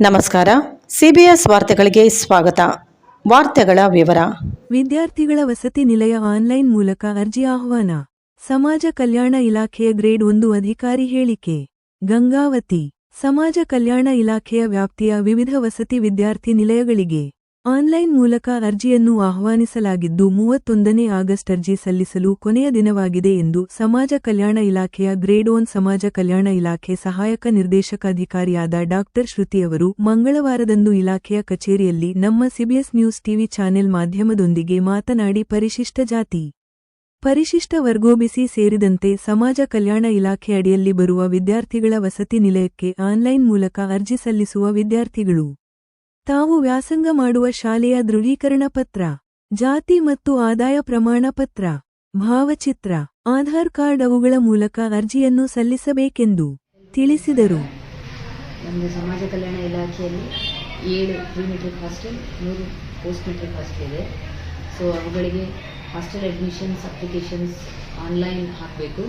ನಮಸ್ಕಾರ. ಸಿಬಿಎಸ್ ವಾರ್ತೆಗಳಿಗೆ ಸ್ವಾಗತ. ವಾರ್ತೆಗಳ ವಿವರ. ವಿದ್ಯಾರ್ಥಿಗಳ ವಸತಿ ನಿಲಯ ಆನ್ಲೈನ್ ಮೂಲಕ ಅರ್ಜಿ ಆಹ್ವಾನ. ಸಮಾಜ ಕಲ್ಯಾಣ ಇಲಾಖೆಯ ಗ್ರೇಡ್ ಒಂದು ಅಧಿಕಾರಿ ಹೇಳಿಕೆ. ಗಂಗಾವತಿ. ಸಮಾಜ ಕಲ್ಯಾಣ ಇಲಾಖೆಯ ವ್ಯಾಪ್ತಿಯ ವಿವಿಧ ವಸತಿ ವಿದ್ಯಾರ್ಥಿ ನಿಲಯಗಳಿಗೆ ಆನ್ಲೈನ್ ಮೂಲಕ ಅರ್ಜಿಯನ್ನು ಆಹ್ವಾನಿಸಲಾಗಿದ್ದು ಮೂವತ್ತೊಂದನೇ ಆಗಸ್ಟ್ ಅರ್ಜಿ ಸಲ್ಲಿಸಲು ಕೊನೆಯ ದಿನವಾಗಿದೆ ಎಂದು ಸಮಾಜ ಕಲ್ಯಾಣ ಇಲಾಖೆಯ ಗ್ರೇಡ್ ಒನ್ ಸಮಾಜ ಕಲ್ಯಾಣ ಇಲಾಖೆ ಸಹಾಯಕ ನಿರ್ದೇಶಕ ಅಧಿಕಾರಿಯಾದ ಡಾಕ್ಟರ್ ಶ್ರುತಿಯವರು ಮಂಗಳವಾರದಂದು ಇಲಾಖೆಯ ಕಚೇರಿಯಲ್ಲಿ ನಮ್ಮ ಸಿಬಿಎಸ್ ನ್ಯೂಸ್ ಟಿವಿ ಚಾನೆಲ್ ಮಾಧ್ಯಮದೊಂದಿಗೆ ಮಾತನಾಡಿ ಪರಿಶಿಷ್ಟ ಜಾತಿ, ಪರಿಶಿಷ್ಟ ವರ್ಗೋಬಿಸಿ ಸೇರಿದಂತೆ ಸಮಾಜ ಕಲ್ಯಾಣ ಇಲಾಖೆ ಅಡಿಯಲ್ಲಿ ಬರುವ ವಿದ್ಯಾರ್ಥಿಗಳ ವಸತಿ ನಿಲಯಕ್ಕೆ ಆನ್ಲೈನ್ ಮೂಲಕ ಅರ್ಜಿ ಸಲ್ಲಿಸುವ ವಿದ್ಯಾರ್ಥಿಗಳು. ತಾವು ವ್ಯಾಸಂಗ ಮಾಡುವ ಶಾಲೆಯ ದೃಢೀಕರಣ ಪತ್ರ, ಜಾತಿ ಮತ್ತು ಆದಾಯ ಪ್ರಮಾಣ ಪತ್ರ, ಭಾವಚಿತ್ರ, ಆಧಾರ್ ಕಾರ್ಡ್ ಅವುಗಳ ಮೂಲಕ ಅರ್ಜಿಯನ್ನು ಸಲ್ಲಿಸಬೇಕೆಂದು ತಿಳಿಸಿದರು. ನಮ್ಮದು ಸಮಾಜ ಕಲ್ಯಾಣ ಇಲಾಖೆಯಲ್ಲಿ ಏಳು ಪ್ರೀ ಮೆಟ್ರಿಕ್ ಹಾಸ್ಟೆಲ್, ಮೂರು ಪೋಸ್ಟ್ ಮೆಟ್ರಿಕ್ ಹಾಸ್ಟೆಲ್ ಇದೆ. ಸೊ ಅವುಗಳಿಗೆ ಹಾಸ್ಟೆಲ್ ಅಡ್ಮಿಷನ್ಸ್ ಅಪ್ಲಿಕೇಶನ್ಸ್ ಆನ್ಲೈನ್ ಹಾಕಬೇಕು.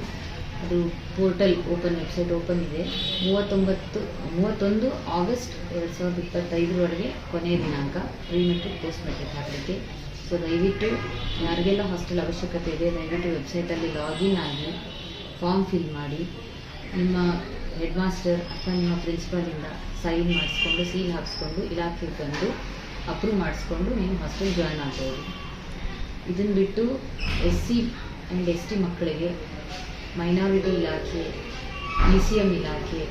ಅದು ಪೋರ್ಟಲ್ ಓಪನ್ ವೆಬ್ಸೈಟ್ ಓಪನ್ ಇದೆ. ಮೂವತ್ತೊಂಬತ್ತು, ಮೂವತ್ತೊಂದು ಆಗಸ್ಟ್ ಎರಡು ಸಾವಿರದ ಇಪ್ಪತ್ತೈದರವರೆಗೆ ಕೊನೆಯ ದಿನಾಂಕ ಪ್ರೀ ಮೆಟ್ರಿಕ್ ಪೋಸ್ಟ್ ಮೆಟ್ರಿಕ್ ಹಾಕಲಿಕ್ಕೆ. ಸೊ ದಯವಿಟ್ಟು ಯಾರಿಗೆಲ್ಲ ಹಾಸ್ಟೆಲ್ ಅವಶ್ಯಕತೆ ಇದೆ, ದಯವಿಟ್ಟು ವೆಬ್ಸೈಟಲ್ಲಿ ಲಾಗಿನ್ ಆಗಿ ಫಾರ್ಮ್ ಫಿಲ್ ಮಾಡಿ. ನಿಮ್ಮ ಹೆಡ್ ಮಾಸ್ಟರ್ ಅಥವಾ ನಿಮ್ಮ ಪ್ರಿನ್ಸಿಪಾಲಿಂದ ಸೈನ್ ಮಾಡಿಸ್ಕೊಂಡು ಸೀಲ್ ಹಾಕಿಸ್ಕೊಂಡು ಇಲಾಖೆಗೆ ಬಂದು ಅಪ್ರೂವ್ ಮಾಡಿಸ್ಕೊಂಡು ನೀವು ಹಾಸ್ಟೆಲ್ ಜಾಯ್ನ್ ಆಗ್ಬೋದು. ಇದನ್ನು ಬಿಟ್ಟು S C and S T ಮಕ್ಕಳಿಗೆ ಮೈನಾರಿಟಿ ಇಲಾಖೆ ಇ ಸಿ ಎಂ ಇಲಾಖೆ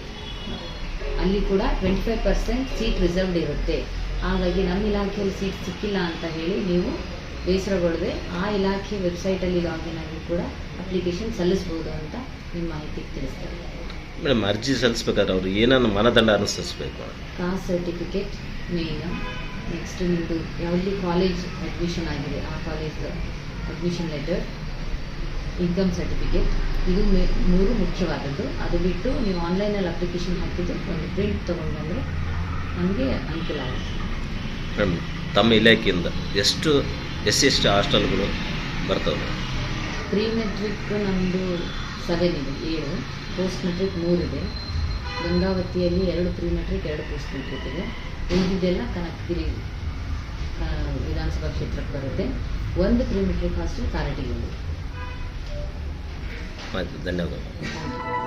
ಅಲ್ಲಿ ಕೂಡ twenty five percent seat reserved ಇರುತ್ತೆ. ಹಾಗಾಗಿ ನಮ್ಮ ಇಲಾಖೆಯಲ್ಲಿ ಸೀಟ್ ಸಿಕ್ಕಿಲ್ಲ ಅಂತ ಹೇಳಿ ನೀವು ಬೇಸರಗೊಳ್ಳದೆ ಆ ಇಲಾಖೆ ವೆಬ್ಸೈಟಲ್ಲಿ ಲಾಗಿನ್ ಆಗಿ ಕೂಡ ಅಪ್ಲಿಕೇಶನ್ ಸಲ್ಲಿಸ್ಬೋದು ಅಂತ ನಿಮ್ಮ ಮಾಹಿತಿಗೆ ತಿಳಿಸ್ತಾರೆ. ಮೇಡಮ್ ಅರ್ಜಿ ಸಲ್ಲಿಸ್ಬೇಕಾದ್ರೆ ಅವರು ಏನನ್ನು ಮಾನದಂಡ ಅನುಸರಿಸಬೇಕು? ಕಾಸ್ಟ್ ಸರ್ಟಿಫಿಕೇಟ್ ಮೇನ್ ನೆಕ್ಸ್ಟ್ ನಿಮ್ಮದು ಯಾವುದೇ ಕಾಲೇಜ್ ಅಡ್ಮಿಷನ್ ಆಗಿದೆ ಆ college admission letter income certificate ಇದು ಮೇ ಮೂರು ಮುಖ್ಯವಾದದ್ದು. ಅದು ಬಿಟ್ಟು ನೀವು ಆನ್ಲೈನಲ್ಲಿ ಅಪ್ಲಿಕೇಶನ್ ಹಾಕಿದ್ದು ಒಂದು ಪ್ರಿಂಟ್ ತೊಗೊಂಡು ಬಂದರೆ ನಮಗೆ ಅನುಕೂಲ ಆಗುತ್ತೆ. ತಮ್ಮ ಇಲಾಖೆಯಿಂದ ಎಷ್ಟು ಎಸ್ ಎಷ್ಟು ಹಾಸ್ಟೆಲ್ಗಳು ಬರ್ತವೆ? ಪ್ರೀ ಮೆಟ್ರಿಕ್ ನಮ್ಮದು ಸೆವೆನ್ ಇದೆ ಏಳು. ಪೋಸ್ಟ್ ಮೆಟ್ರಿಕ್ ಮೂರಿದೆ ಗಂಗಾವತಿಯಲ್ಲಿ ಎರಡು ಪ್ರೀ ಮೆಟ್ರಿಕ್ ಎರಡು ಪೋಸ್ಟ್ ಮೆಟ್ರಿಕ್ ಇದೆ. ಉಳಿದಿದ್ದೆಲ್ಲ ಕನಕಗಿರಿ ವಿಧಾನಸಭಾ ಕ್ಷೇತ್ರಕ್ಕೆ ಬರುತ್ತೆ. ಒಂದು ಪ್ರೀ ಮೆಟ್ರಿಕ್ ಹಾಸ್ಟೆಲ್ ಕಾರಟಗಿಯಲ್ಲಿ ಆಯ್ತು ಧನ್ಯವಾದಗಳು ಥ್ಯಾಂಕ್ ಯು